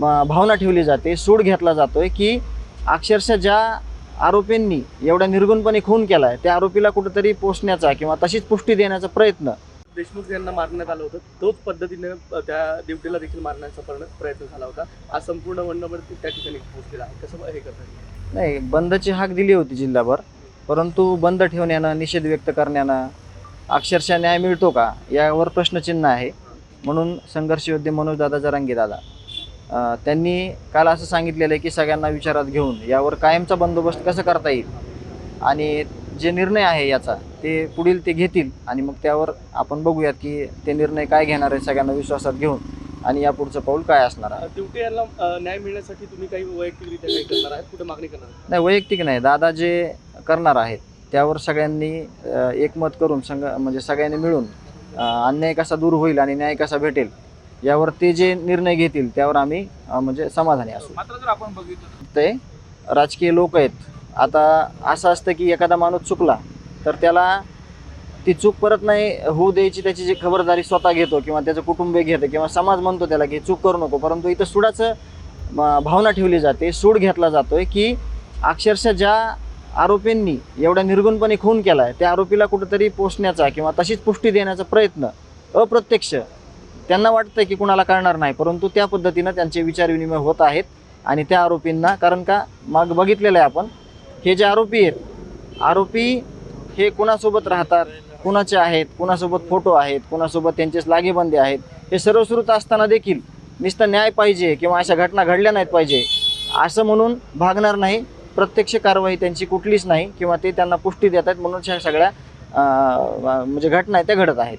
भावना ठेवली जाते सूड घेतला जातोय की अक्षरशः ज्या आरोपींनी एवढा निर्गुणपणे खून केला आहे त्या आरोपीला कुठेतरी पोचण्याचा किंवा तशीच पुष्टी देण्याचा प्रयत्न. देशमुख यांना मारण्यात आलं होतं. तोच पद्धतीने त्या ड्युटीला देखील मारण्याचा प्रयत्न झाला होता. आज संपूर्ण वननंबर त्या ठिकाणी पोहोचलेला आहे. कसं हे करतात नाही बंदची हाक दिली होती जिल्हाभर परंतु बंद ठेवण्यानं निषेध व्यक्त करण्यानं अक्षरशः न्याय मिळतो का? यावर प्रश्नचिन्ह आहे. म्हणून संघर्ष योद्धे मनोजदादा जरांगे दादा. अं, त्यांनी काल असं सांगितलेलं आहे की सगळ्यांना विचारात घेऊन यावर कायमचा बंदोबस्त कसं करता येईल? आणि जे निर्णय आहे याचा ते पुढील ते घेतील आणि मग त्यावर आपण बघूयात की ते निर्णय काय घेणार आहे सगळ्यांना विश्वासात घेऊन आणि या पुढचं पाऊल काय असणार आहे? ड्युटी यांना न्याय मिळण्यासाठी तुम्ही काही वैयक्तिकरित्या काही करणार आहात? कुठे मागणी करणार नाही वैयक्तिक नाही. दादा जे करणार आहेत त्यावर सगळ्यांनी एकमत करून संघ म्हणजे सगळ्यांनी मिळून अन्याय कसा दूर होईल आणि न्याय कसा भेटेल यावर ते जे निर्णय घेतील त्यावर आम्ही म्हणजे समाधानी असू. मात्र जर आपण बघितलं ते राजकीय लोक आहेत. आता असं असतं की एखादा माणूस चुकला तर त्याला ती चूक परत नाही होऊ द्यायची त्याची जी खबरदारी स्वतः घेतो किंवा त्याचं कुटुंब घेतं किंवा समाज म्हणतो त्याला की चूक करू नको परंतु इथं सुडाचं भावना ठेवली जाते सूड घेतला जातोय की अक्षरशः ज्या आरोपींनी एवढा निर्गुणपणे खून केला आहे त्या आरोपीला कुठेतरी पोचण्याचा किंवा तशीच पुष्टी देण्याचा प्रयत्न अप्रत्यक्ष त्यांना वाटतं की कुणाला कळणार नाही परंतु त्या पद्धतीनं त्यांचे विचारविनिमय होत आहेत आणि त्या आरोपींना कारण का मग बघितलेलं आहे आपण हे जे आरोपी आहेत आरोपी हे कुणासोबत राहतात कुणाचे आहेत कुणासोबत फोटो आहेत कुणासोबत त्यांचे लागेबंदे आहेत हे सर्व सुरूच असताना देखील नुसतं न्याय पाहिजे किंवा अशा घटना घडल्या नाहीत पाहिजे असं म्हणून भागणार नाही प्रत्यक्ष कारवाई त्यांची कुठलीच नाही किंवा ते त्यांना पुष्टी देत आहेत म्हणून ह्या सगळ्या म्हणजे घटना आहेत त्या घडत आहेत.